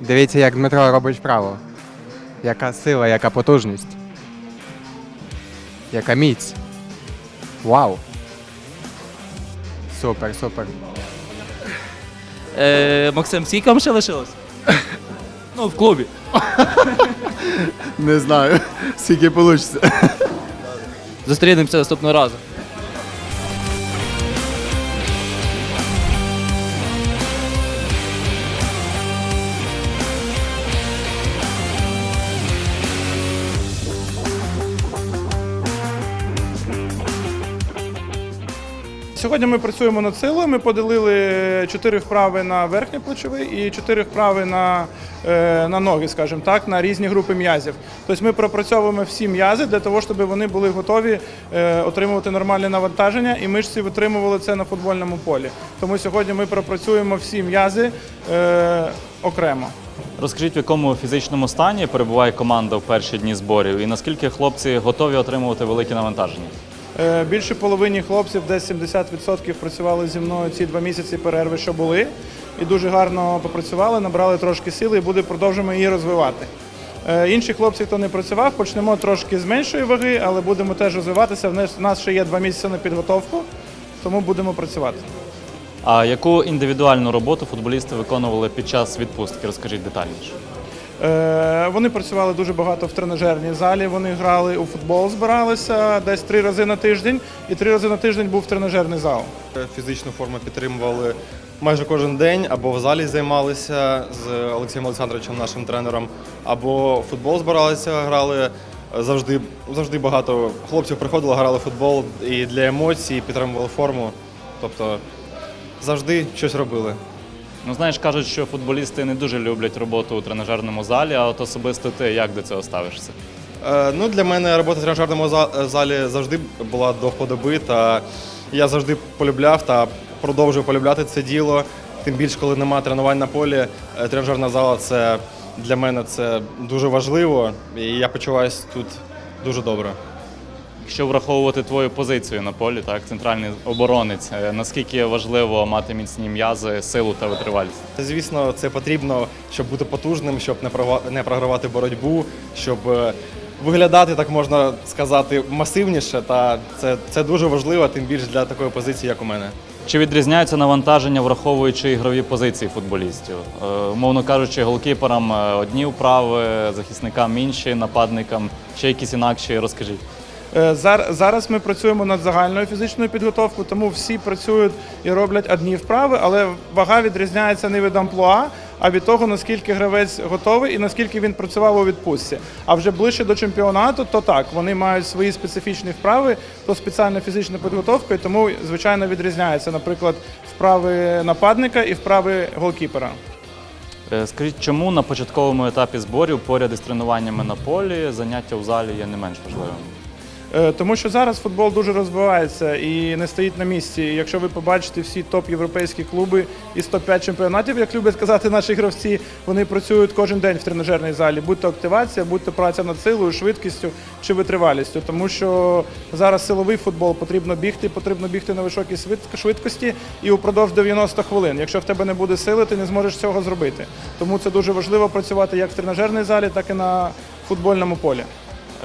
Дивіться, як Дмитро робить вправо. Яка сила, яка потужність. Яка міць. Вау. Супер, супер. Е, Максим, скільки вам ще лишилось? Ну, в клубі. Не знаю, скільки вийде. Зустрінемося наступного разу. Сьогодні ми працюємо над силою. Ми поділили чотири вправи на верхній плечовий і чотири вправи на, е, на ноги, скажімо так, на різні групи м'язів. Тобто ми пропрацьовуємо всі м'язи для того, щоб вони були готові е, отримувати нормальне навантаження, і мишці витримували це на футбольному полі. Тому сьогодні ми пропрацюємо всі м'язи е, окремо. Розкажіть, в якому фізичному стані перебуває команда в перші дні зборів, і наскільки хлопці готові отримувати великі навантаження? Е, Більше половині хлопців, десь 70% працювали зі мною ці два місяці перерви, що були, і дуже гарно попрацювали, набрали трошки сили і буде продовжуємо її розвивати. Е, Інші хлопці, хто не працював, почнемо трошки з меншої ваги, але будемо теж розвиватися. В нас ще є два місяці на підготовку, тому будемо працювати. А яку індивідуальну роботу футболісти виконували під час відпустки? Розкажіть детальніше. Е, Вони працювали дуже багато в тренажерній залі. Вони грали у футбол, збиралися десь три рази на тиждень, і три рази на тиждень був тренажерний зал. Фізичну форму підтримували майже кожен день, або в залі займалися з Олексієм Олександровичем, нашим тренером, або футбол збиралися, грали. Завжди, завжди багато хлопців приходило, грали в футбол і для емоцій, підтримували форму. Тобто завжди щось робили. Ну, знаєш, кажуть, що футболісти не дуже люблять роботу у тренажерному залі, а от особисто ти як до цього ставишся? Е, Ну, для мене робота в тренажерному залі завжди була до вподоби, та я завжди полюбляв та продовжую полюбляти це діло. Тим більше, коли немає тренувань на полі, е, тренажерна зала це для мене це дуже важливо, і я почуваюся тут дуже добре. Якщо враховувати твою позицію на полі, так, центральний оборонець, е, наскільки важливо мати міцні м'язи, силу та витривалість? Звісно, це потрібно, щоб бути потужним, щоб не програвати боротьбу, щоб е, виглядати, так можна сказати, масивніше. Та це, це дуже важливо, тим більше для такої позиції, як у мене. Чи відрізняються навантаження, враховуючи ігрові позиції футболістів? Е, Умовно кажучи, голкіперам одні вправи, захисникам інші, нападникам ще якісь інакші, розкажіть. Е, зар- Зараз ми працюємо над загальною фізичною підготовкою, тому всі працюють і роблять одні вправи, але вага відрізняється не від амплуа, а від того, наскільки гравець готовий і наскільки він працював у відпустці. А вже ближче до чемпіонату, то так, вони мають свої специфічні вправи, то спеціальна фізична підготовка, і тому, звичайно, відрізняється, наприклад, вправи нападника і вправи голкіпера. Е, Скажіть, чому на початковому етапі зборів поряд із тренуваннями на полі заняття в залі є не менш важливими? Е, Тому що зараз футбол дуже розвивається і не стоїть на місці. Якщо ви побачите всі топ-європейські клуби із топ-5 чемпіонатів, як люблять казати наші гравці, вони працюють кожен день в тренажерній залі, будь то активація, будь то праця над силою, швидкістю чи витривалістю. Тому що зараз силовий футбол потрібно бігти, потрібно бігти на високій швидкості і упродовж 90 хвилин. Якщо в тебе не буде сили, ти не зможеш цього зробити. Тому це дуже важливо працювати як в тренажерній залі, так і на футбольному полі.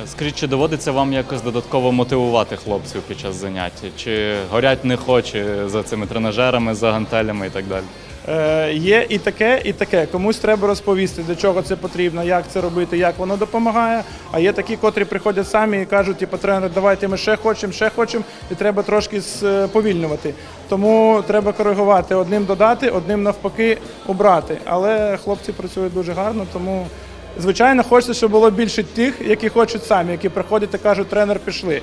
Е, Скажіть, чи доводиться вам якось додатково мотивувати хлопців під час занять? Чи горять не хоче за цими тренажерами, за гантелями і так далі? Е, є і таке, і таке. Комусь треба розповісти, для чого це потрібно, як це робити, як воно допомагає. А є такі, котрі приходять самі і кажуть, типу, тренер, давайте ми ще хочемо, ще хочемо, і треба трошки сповільнювати. Тому треба коригувати, одним додати, одним навпаки убрати. Але хлопці працюють дуже гарно, тому звичайно хочеться, щоб було більше тих, які хочуть самі, які приходять та кажуть, тренер, пішли.